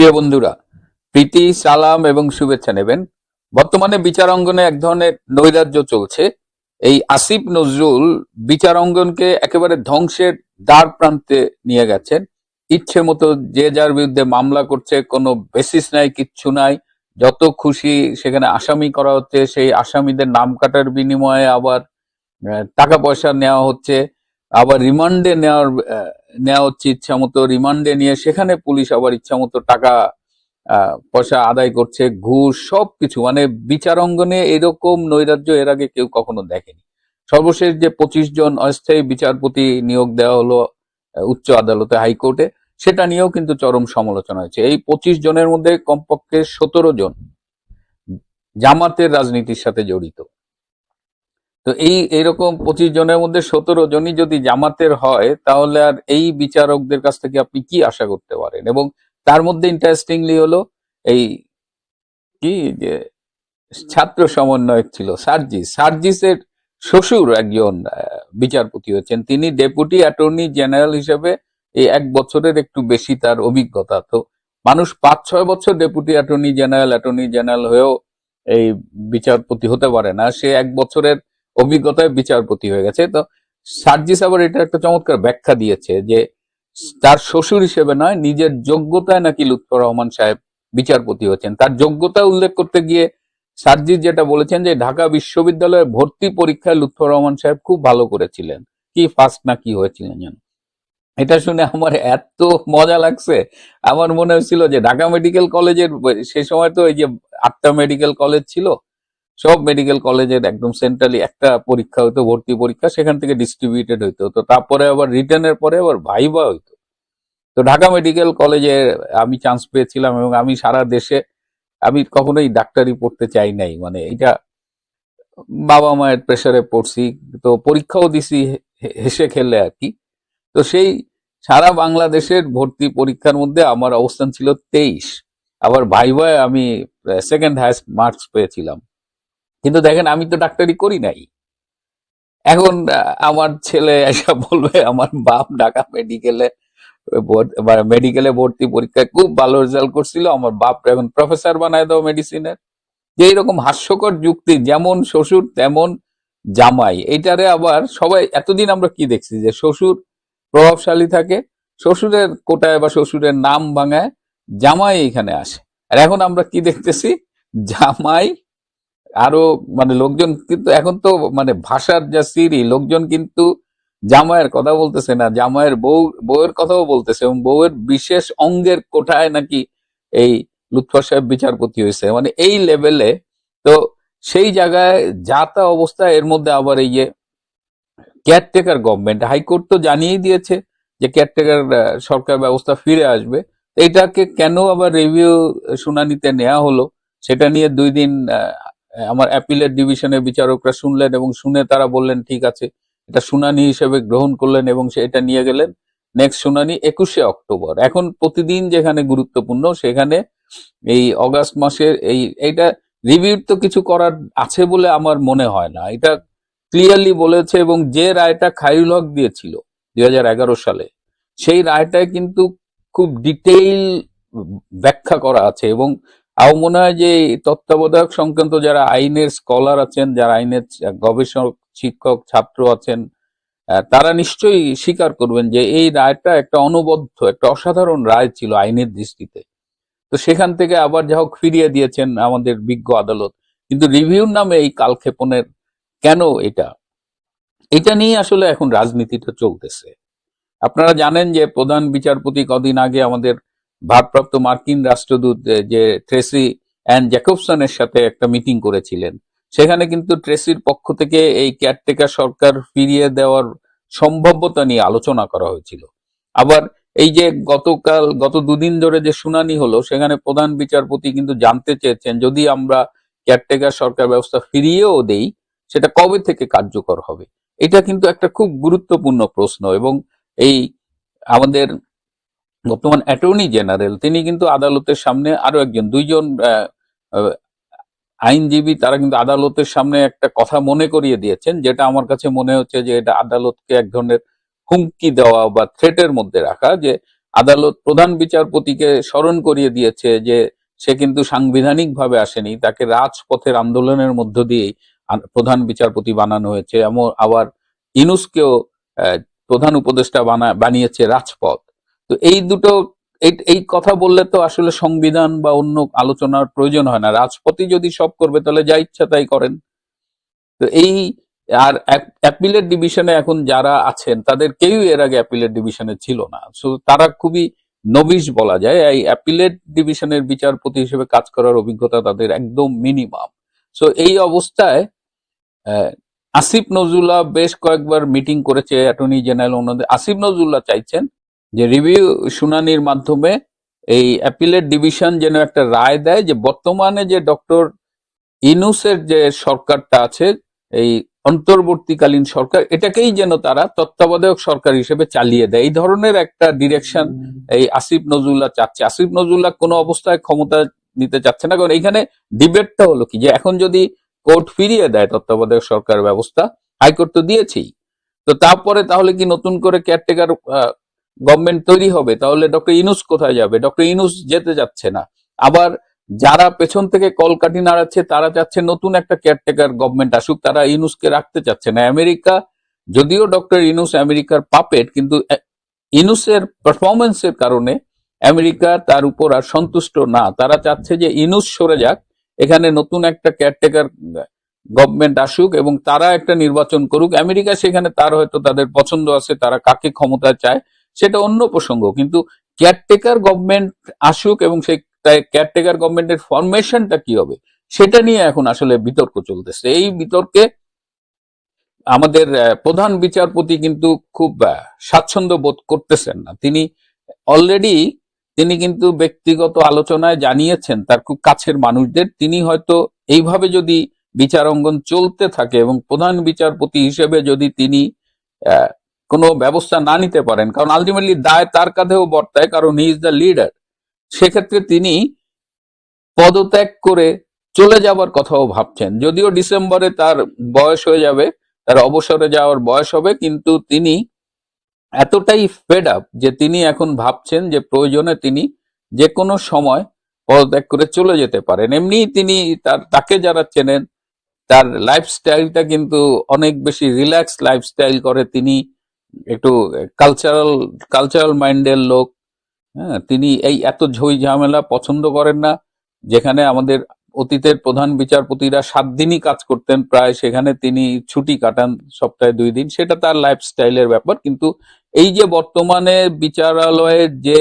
প্রিয় বন্ধুরা, প্রীতি, সালাম এবং শুভেচ্ছা নেবেন। বর্তমানে বিচার অঙ্গনে এক ধরনের নৈরাজ্য চলছে। এই আসিফ নজরুল বিচার অঙ্গনকে একেবারে ধ্বংসের দ্বার প্রান্তে নিয়ে গেছেন। ইচ্ছে মতো যে যার বিরুদ্ধে মামলা করছে, কোনো বেসিস নাই, কিচ্ছু নাই। যত খুশি সেখানে আসামি করা হচ্ছে, সেই আসামিদের নাম কাটার বিনিময়ে আবার টাকা পয়সা নেওয়া হচ্ছে। আবার রিমান্ডে নেওয়ার নেওয়া হচ্ছে ইচ্ছা মতো, রিমান্ডে নিয়ে সেখানে পুলিশ আবার ইচ্ছা মতো টাকা পয়সা আদায় করছে, ঘুষ, সবকিছু। মানে বিচার অঙ্গনে এরকম নৈরাজ্য এর আগে কেউ কখনো দেখেনি। সর্বশেষ যে পঁচিশ জন অস্থায়ী বিচারপতি নিয়োগ দেওয়া হলো উচ্চ আদালতে, হাইকোর্টে, সেটা নিয়েও কিন্তু চরম সমালোচনা হয়েছে। এই পঁচিশ জনের মধ্যে কমপক্ষে সতেরো জন জামাতের রাজনীতির সাথে জড়িত। তো এই এরকম পঁচিশ জনের মধ্যে সতেরো জনই যদি জামাতের হয়, তাহলে আর এই বিচারকদের কাছ থেকে আপনি কি আশা করতে পারেন? এবং তার মধ্যে ইন্টারেস্টিংলি হলো এই কি যে ছাত্র সমন্বয়ক ছিল সার্জিস। সার্জিসের শ্বশুর একজন বিচারপতি হচ্ছেন তিনি ডেপুটি অ্যাটর্নি জেনারেল হিসেবে এই এক বছরের একটু বেশি তার অভিজ্ঞতা। তো মানুষ পাঁচ, ছয় বছর deputy attorney general attorney general হয়েও এই বিচারপতি হতে পারে না। সে এক বছরের অভিজ্ঞতায় বিচারপতি হয়ে গেছে। তো সার্জিস আবার এটা একটা চমৎকার ব্যাখ্যা দিয়েছে যে তার শ্বশুর হিসেবে নয়, নিজের যোগ্যতায় নাকি লুৎফর রহমান সাহেব বিচারপতি হচ্ছেন তার যোগ্যতা উল্লেখ করতে গিয়ে সার্জিস যেটা বলেছেন যে ঢাকা বিশ্ববিদ্যালয়ের ভর্তি পরীক্ষায় লুৎফর রহমান সাহেব খুব ভালো করেছিলেন। কি ফার্স্ট না কি হয়েছিলেন যেন। এটা শুনে আমার এত মজা লাগছে। আমার মনে হচ্ছিল যে ঢাকা মেডিকেল কলেজের সে সময় তো এই যে আটটা মেডিকেল কলেজ ছিল সব মেডিকেল কলেজের একদম সেন্ট্রালি একটা পরীক্ষা হতো ভর্তি পরীক্ষা, সেখান থেকে ডিস্ট্রিবিউটেড হইতো। তো তারপরে আবার রিটার্নের পরে আবার ভাইবা হইতো। তো ঢাকা মেডিকেল কলেজে আমি চান্স পেয়েছিলাম এবং আমি সারা দেশে, আমি কখনোই ডাক্তারি পড়তে চাই নাই। মানে এটা বাবা মায়ের প্রেসারে পড়ছি। তো পরীক্ষাও দিছি হেসে খেলে আর কি। তো সেই সারা বাংলাদেশের ভর্তি পরীক্ষার মধ্যে আমার অবস্থান ছিল তেইশ। আবার ভাইভায় আমি সেকেন্ড হাইস্ট মার্কস পেয়েছিলাম। কিন্তু দেখেন, আমি তো ডাক্তারি করি নাই। এখন আমার ছেলে এসে বলবে, আমার বাপ ঢাকা মেডিকেলে মেডিকেলে ভর্তি পরীক্ষায় খুব ভালো রেজাল্ট করছিল। আমার বাপ এখন প্রফেসর বানায় দাও মেডিসিনের যে এরকম হাস্যকর যুক্তি, যেমন শ্বশুর, তেমন জামাই। এটারে আবার সবাই, এতদিন আমরা কি দেখছি যে শ্বশুর প্রভাবশালী থাকে, শ্বশুরের কোটায় বা শ্বশুরের নাম ভাঙায় জামাই এখানে আসে। আর এখন আমরা কি দেখতেছি? জামাই আরও মানে লোকজন কিন্তু এখন তো মানে ভাষার যা সিরি লোকজন কিন্তু জামাইয়ের কথা বলতেছে না, জামাইয়ের বউ, বউয়ের কথাও বলতেছে এবং বউয়ের বিশেষ অঙ্গের কোঠায় নাকি এই লুৎফর সাহেব বিচারপতি হয়েছে। মানে এই লেভেলে তো সেই জায়গায় যা তা অবস্থা, এর মধ্যে আবার এই যে কেয়ারটেকার গভর্নমেন্ট হাইকোর্ট তো জানিয়ে দিয়েছে যে কেয়ারটেকার সরকার ব্যবস্থা ফিরে আসবে। এইটাকে কেন আবার রিভিউ শুনানিতে নেওয়া হলো, সেটা নিয়ে দুই দিন আমার অ্যাপিলের ডিভিশনের বিচারকরা শুনলেন এবং শুনে তারা বললেন, ঠিক আছে। এটা শুনানি হিসেবে গ্রহণ করলেন এবং সে এটা নিয়ে গেলেন। নেক্সট শুনানি একুশে অক্টোবর। এখন প্রতিদিন যেখানে গুরুত্বপূর্ণ, সেখানে এই অগাস্ট মাসের এই, এইটা রিভিউ তো কিছু করার আছে বলে আমার মনে হয় না। এটা ক্লিয়ারলি বলেছে এবং যে রায়টা খায়রুল হক দিয়েছিল দুই হাজার এগারো সালে, সেই রায়টায় কিন্তু খুব ডিটেইল ব্যাখ্যা করা আছে এবং আমার মনে হয় যে তত্ত্বাবধায়ক সংক্রান্ত যারা আইনের স্কলার আছেন, যারা আইনের গবেষক, শিক্ষক, ছাত্র আছেন তারা নিশ্চয়ই স্বীকার করবেন যে এই রায়টা একটা অনবদ্য, একটা অসাধারণ রায় ছিল আইনের দৃষ্টিতে। তো সেখান থেকে আবার যা হোক ফিরিয়ে দিয়েছেন আমাদের বিজ্ঞ আদালত। কিন্তু রিভিউর নামে এই কালক্ষেপণের কেন এটা? এটা নিয়ে আসলে এখন রাজনীতিটা চলতেছে। আপনারা জানেন যে প্রধান বিচারপতি কদিন আগে আমাদের ভারপ্রাপ্ত মার্কিন রাষ্ট্রদূত যে ট্রেসি অ্যান্ড জ্যাকবসনের সাথে একটা মিটিং করেছিলেন। সেখানে কিন্তু ট্রেসির পক্ষ থেকে এই কেয়ারটেকার সরকার ফিরিয়ে দেওয়ার সম্ভাব্যতা নিয়ে আলোচনা করা হয়েছিল। আবার এই যে গতকাল, গত দুদিন ধরে যে শুনানি হলো, সেখানে প্রধান বিচারপতি কিন্তু জানতে চেয়েছেন, যদি আমরা কেয়ারটেকার সরকার ব্যবস্থা ফিরিয়েও দেই, সেটা কবে থেকে কার্যকর হবে? এটা কিন্তু একটা খুব গুরুত্বপূর্ণ প্রশ্ন এবং এই আমাদের বর্তমান অ্যাটর্নি জেনারেল, তিনি কিন্তু আদালতের সামনে আরও একজন, দুইজন আইনজীবী, তারা কিন্তু আদালতের সামনে একটা কথা মনে করিয়ে দিয়েছেন, যেটা আমার কাছে মনে হচ্ছে যে এটা আদালতকে এক ধরনের হুমকি দেওয়া বা থ্রেটের মধ্যে রাখা, যে আদালত প্রধান বিচারপতিকে স্মরণ করিয়ে দিয়েছে যে সে কিন্তু সাংবিধানিক ভাবে আসেনি, তাকে রাজপথের আন্দোলনের মধ্য দিয়ে প্রধান বিচারপতি বানানো হয়েছে, এমন আবার ইনুসকেও প্রধান উপদেষ্টা বানা, বানিয়েছে রাজপথ। তো এই দুটো, এই কথা বললে তো আসলে সংবিধান বা অন্য আলোচনার প্রয়োজন হয় না। রাজপতি যদি সব করবে, তাহলে যা ইচ্ছা তাই করেন। তো এই, আর অ্যাপিলেট ডিভিশনে এখন যারা আছেন, তাদের কেউই এর আগে অ্যাপিলেট ডিভিশনে ছিল না। সো তারা খুবই নবিশ বলা যায়। এই অ্যাপিলেট ডিভিশনের বিচারপতি হিসেবে কাজ করার অভিজ্ঞতা তাদের একদম মিনিমাম সো এই অবস্থায় আসিফ নজরুল্লাহ বেশ কয়েকবার মিটিং করেছে অ্যাটর্নি জেনারেল ওনাদের। আসিফ নজরুল্লাহ চাইছেন যে রিভিউ শুনানির মাধ্যমে এই অ্যাপিলেট ডিভিশন যেন একটা রায় দেয় যে বর্তমানে যে ডক্টর ইনুসের যে সরকারটা আছে, এই অন্তর্বর্তীকালীন সরকার, এটাকেই যেন তারা তত্ত্বাবধায়ক সরকার হিসেবে চালিয়ে দেয়। এই ধরনের একটা ডিরেকশন এই আসিফ নজরুল্লাহ চাচ্ছে। আসিফ নজরুল্লাহ কোনো অবস্থায় ক্ষমতা নিতে চাচ্ছে না, কারণ এইখানে ডিবেটটা হলো কি যে এখন যদি কোর্ট ফিরিয়ে দেয় তত্ত্বাবধায়ক সরকার ব্যবস্থা, হাইকোর্ট তো দিয়েছেই। তো তারপরে তাহলে কি নতুন করে কেয়ারটেকার গভর্নমেন্ট তৈরি হবে, তাহলে ডক্টর ইনুস কোথায় যাবে? ডক্টর ইনুস যেতে যাচ্ছে না। আবার যারা পেছন থেকে কলকাঠি নাড়াচ্ছে তারা চাচ্ছে নতুন একটা কেয়ারটেকার গভর্নমেন্ট আসুক, তারা ইনুসকে রাখতে চাচ্ছে না। আমেরিকা, যদিও ডক্টর ইনুস আমেরিকার পাপেট কিন্তু ইনুসের পারফরমেন্সের কারণে আমেরিকা তার উপর আর সন্তুষ্ট না। তারা চাচ্ছে যে ইনুস সরে যাক, এখানে নতুন একটা কেয়ারটেকার গভর্নমেন্ট আসুক এবং তারা একটা নির্বাচন করুক। আমেরিকা সেখানে তার হয়তো তাদের পছন্দ আছে, তারা কাকে ক্ষমতায় চায় সেটা অন্য প্রসঙ্গ, কিন্তু কেয়ারটেকার গভর্নমেন্ট আসুক এবং সেই কেয়ারটেকার গভর্নমেন্টের ফরমেশনটা কি হবে, সেটা নিয়ে এখন আসলে বিতর্ক চলতেছে। এই বিতর্কে আমাদের প্রধান বিচারপতি কিন্তু খুব স্বাচ্ছন্দ্য বোধ করতেছেন না। তিনি অলরেডি তিনি কিন্তু ব্যক্তিগত আলোচনায় জানিয়েছেন, তার খুব কাছের মানুষদের, তিনি হয়তো এইভাবে যদি বিচার অঙ্গন চলতে থাকে এবং প্রধান বিচারপতি হিসেবে যদি তিনি কোনো ব্যবস্থা না নিতে পারেন। কারণ আলটিমেটলি দায় তার কাঁধেও বর্তায়, কারণ হি ইজ দ্য লিডার সেক্ষেত্রে তিনি পদত্যাগ করে চলে যাবার কথাও ভাবছেন। যদিও ডিসেম্বরে তার বয়স হয়ে যাবে, তার অবসরে যাওয়ার বয়স হবে, কিন্তু তিনি এতটাই ফেড আপ যে তিনি এখন ভাবছেন যে প্রয়োজনে তিনি যে কোনো সময় পদত্যাগ করে চলে যেতে পারেন। এমনি তিনি তার, তাকে যারা চেনেন, তার লাইফস্টাইলটা কিন্তু অনেক বেশি রিল্যাক্স লাইফস্টাইল করে। তিনি একটু কালচারাল কালচারাল মাইন্ডের লোক হ্যাঁ তিনি এই এত ঝই ঝামেলা পছন্দ করেন না, যেখানে আমাদের অতীতের প্রধান বিচারপতিরা সাত দিনই কাজ করতেন, প্রায় সেখানে তিনি ছুটি কাটান সপ্তাহে দুই দিন, সেটা তার লাইফস্টাইলের ব্যাপার, কিন্তু এই যে বর্তমানে বিচারালয়ের যে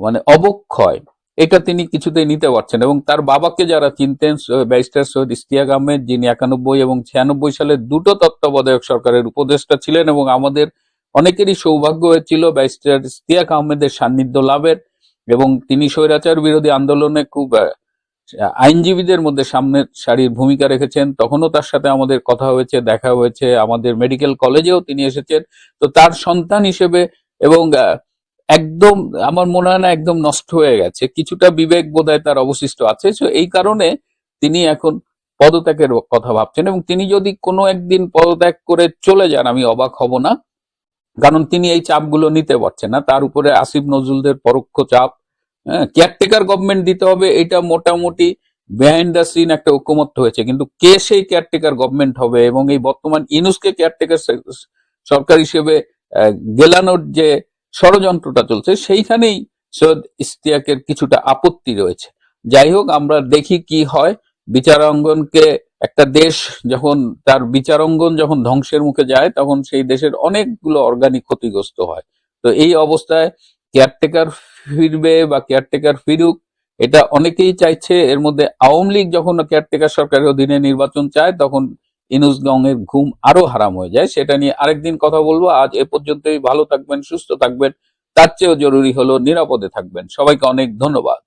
মানে অবক্ষয় এটা তিনি কিছুতেই নিতে পারছেন এবং তার বাবাকে যারা চিনতেন ব্যারিস্টার সৈয়দ ইস্তিয়াক আহমেদ, যিনি একানব্বই এবং ছিয়ানব্বই সালে দুটো তত্ত্বাবধায়ক সরকারের উপদেষ্টা ছিলেন এবং আমাদের অনেকেরই সৌভাগ্য হয়েছিল ব্যারিস্টার ইস্তিয়াক আহমেদের সান্নিধ্য লাভের এবং তিনি স্বৈরাচার বিরোধী আন্দোলনে খুব আইনজীবীদের মধ্যে সামনের সারির ভূমিকা রেখেছেন। তখনও তার সাথে আমাদের কথা হয়েছে, দেখা হয়েছে। আমাদের মেডিকেল কলেজেও তিনি এসেছেন। তো তার সন্তান হিসেবে এবং একদম, আমার মনে হয় না একদম নষ্ট হয়ে গেছে। কিছুটা বিবেক বোধহয় তার অবশিষ্ট আছে। এই কারণে তিনি এখন পদত্যাগের কথা ভাবছেন এবং তিনি যদি কোনো একদিন পদত্যাগ করে চলে যান, আমি অবাক হব না। কারণ তিনি এই চাপগুলো নিতে পারছেন না। তার উপরে আসিফ নজরুলদের পরোক্ষ চাপ। হ্যাঁ কেয়ারটেকার গভর্নমেন্ট দিতে হবে, এটা মোটামুটি বিহাইন্ড দ্য সিন একটা ঐক্যমত্য হয়েছে। কিন্তু কে সেই কেয়ারটেকার গভর্নমেন্ট হবে এবং এই বর্তমান ইনুসকে কেয়ারটেকার সরকার হিসেবে গেলানোর যে ষড়যন্ত্রটা চলছে, সেইখানেই সৈয়দ ইস্তিয়াকের কিছুটা আপত্তি রয়েছে। যাই হোক, আমরা দেখি কি হয়। বিচারাঙ্গনকে একটা দেশ যখন, তার বিচারাঙ্গন যখন ধ্বংসের মুখে যায়, তখন সেই দেশের অনেকগুলো অর্গানিক ক্ষতিগ্রস্ত হয়। তো এই অবস্থায় কেয়ারটেকার ফিরবে বা কেয়ারটেকার ফিরুক, এটা অনেকেই চাইছে। এর মধ্যে আওয়ামী লীগ যখন কেয়ারটেকার সরকারের অধীনে নির্বাচন চায়, তখন ইনুসগঙ্গের ঘুম আরও হারাম হয়ে যায়, সেটা নিয়ে আরেকদিন কথা বলব। আজ এ পর্যন্তই, ভালো থাকবেন, সুস্থ থাকবেন, তার চেয়েও জরুরি হলো নিরাপদে থাকবেন। সবাইকে অনেক ধন্যবাদ।